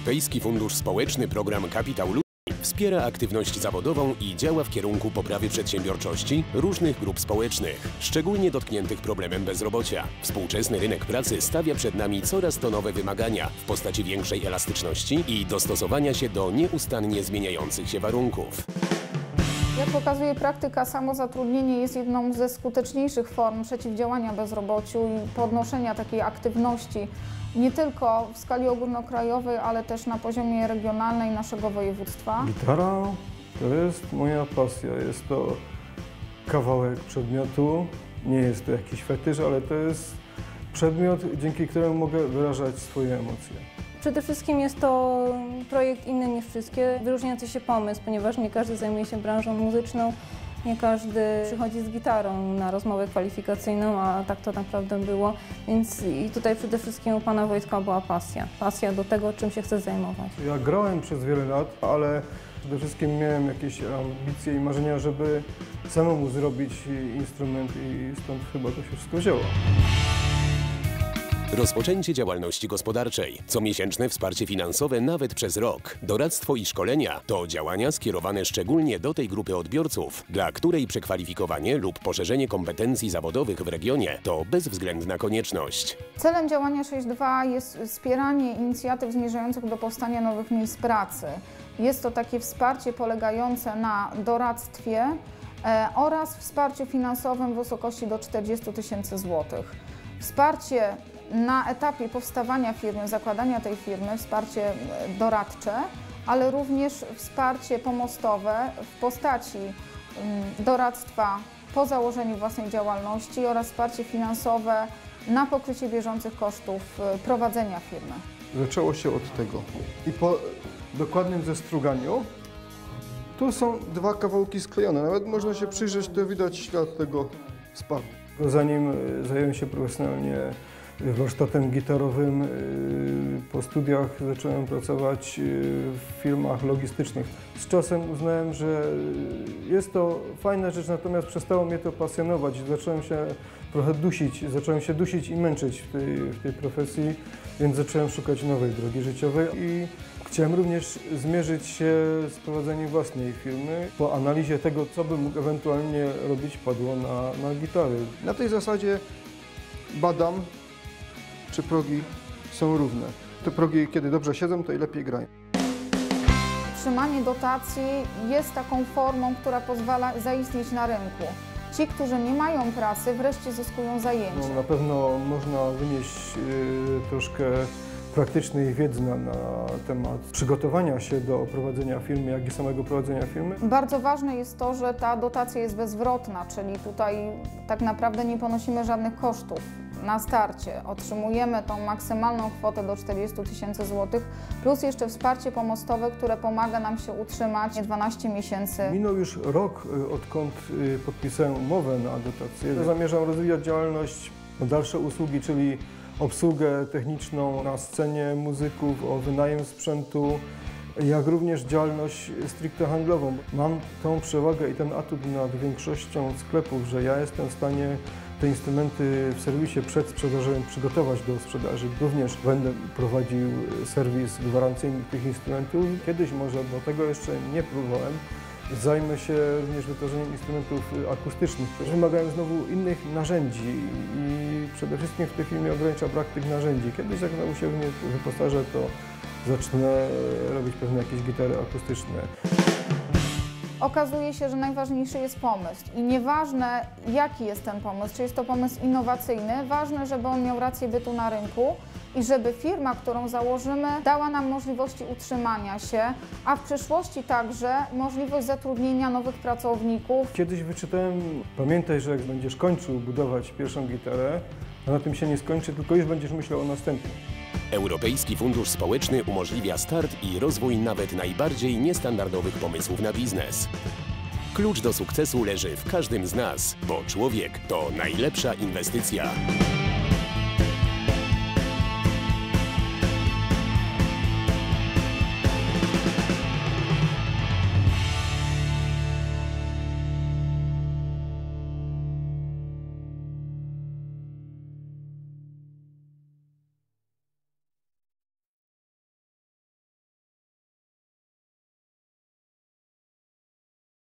Europejski Fundusz Społeczny Program Kapitał Ludzi wspiera aktywność zawodową i działa w kierunku poprawy przedsiębiorczości różnych grup społecznych, szczególnie dotkniętych problemem bezrobocia. Współczesny rynek pracy stawia przed nami coraz to nowe wymagania w postaci większej elastyczności i dostosowania się do nieustannie zmieniających się warunków. Jak pokazuje praktyka, samozatrudnienie jest jedną ze skuteczniejszych form przeciwdziałania bezrobociu i podnoszenia takiej aktywności nie tylko w skali ogólnokrajowej, ale też na poziomie regionalnej naszego województwa. Gitara to jest moja pasja. Jest to kawałek przedmiotu. Nie jest to jakiś fetysz, ale to jest przedmiot, dzięki któremu mogę wyrażać swoje emocje. Przede wszystkim jest to projekt inny niż wszystkie, wyróżniający się pomysł, ponieważ nie każdy zajmuje się branżą muzyczną, nie każdy przychodzi z gitarą na rozmowę kwalifikacyjną, a tak to naprawdę było. Więc i tutaj przede wszystkim u pana Wojtka była pasja. Pasja do tego, czym się chce zajmować. Ja grałem przez wiele lat, ale przede wszystkim miałem jakieś ambicje i marzenia, żeby samemu zrobić instrument i stąd chyba to się wszystko wzięło. Rozpoczęcie działalności gospodarczej, comiesięczne wsparcie finansowe nawet przez rok, doradztwo i szkolenia to działania skierowane szczególnie do tej grupy odbiorców, dla której przekwalifikowanie lub poszerzenie kompetencji zawodowych w regionie to bezwzględna konieczność. Celem działania 6.2 jest wspieranie inicjatyw zmierzających do powstania nowych miejsc pracy. Jest to takie wsparcie polegające na doradztwie e, oraz wsparciu finansowym w wysokości do 40 tysięcy złotych. Wsparcie na etapie powstawania firmy, zakładania tej firmy, wsparcie e, doradcze, ale również wsparcie pomostowe w postaci mm, doradztwa po założeniu własnej działalności oraz wsparcie finansowe na pokrycie bieżących kosztów e, prowadzenia firmy. Zaczęło się od tego. I po dokładnym zestruganiu tu są dwa kawałki sklejone. Nawet można się przyjrzeć, to widać ślad tego spadu. Zanim e, zająłem się profesjonalnie warsztatem gitarowym, y, po studiach zacząłem pracować y, w firmach logistycznych. Z czasem uznałem, że jest to fajna rzecz, natomiast przestało mnie to pasjonować. Zacząłem się trochę dusić, zacząłem się dusić i męczyć w tej, w tej profesji, więc zacząłem szukać nowej drogi życiowej i Chciałem również zmierzyć się z prowadzeniem własnej firmy. Po analizie tego, co bym mógł ewentualnie robić, padło na, na gitary. Na tej zasadzie badam, czy progi są równe. Te progi, kiedy dobrze siedzą, to i lepiej grają. Otrzymanie dotacji jest taką formą, która pozwala zaistnieć na rynku. Ci, którzy nie mają pracy, wreszcie zyskują zajęcie. No, na pewno można wynieść y, troszkę praktycznej wiedzy na, na, temat przygotowania się do prowadzenia firmy, jak i samego prowadzenia firmy. Bardzo ważne jest to, że ta dotacja jest bezwrotna, czyli tutaj tak naprawdę nie ponosimy żadnych kosztów na starcie. Otrzymujemy tą maksymalną kwotę do 40 tysięcy złotych, plus jeszcze wsparcie pomostowe, które pomaga nam się utrzymać 12 miesięcy. Minął już rok, y, odkąd y, podpisałem umowę na dotację. Zamierzam rozwijać działalność, dalsze usługi, czyli obsługę techniczną na scenie muzyków, o wynajem sprzętu, jak również działalność stricte handlową. Mam tą przewagę i ten atut nad większością sklepów, że ja jestem w stanie te instrumenty w serwisie przedsprzedażowym przygotować do sprzedaży. Również będę prowadził serwis gwarancyjny tych instrumentów. Kiedyś może, bo tego jeszcze nie próbowałem, Zajmę się również wytworzeniem instrumentów akustycznych, które wymagają znowu innych narzędzi i przede wszystkim w tej chwili ogranicza brak tych narzędzi. Kiedyś jak się w nie wyposażę, to zacznę robić pewne jakieś gitary akustyczne. Okazuje się, że najważniejszy jest pomysł i nieważne jaki jest ten pomysł, czy jest to pomysł innowacyjny, ważne, żeby on miał rację bytu na rynku i żeby firma, którą założymy, dała nam możliwości utrzymania się, a w przyszłości także możliwość zatrudnienia nowych pracowników. Kiedyś wyczytałem, pamiętaj, że jak będziesz kończył budować pierwszą gitarę, to na tym się nie skończy, tylko już będziesz myślał o następnym. Europejski Fundusz Społeczny umożliwia start i rozwój nawet najbardziej niestandardowych pomysłów na biznes. Klucz do sukcesu leży w każdym z nas, bo człowiek to najlepsza inwestycja.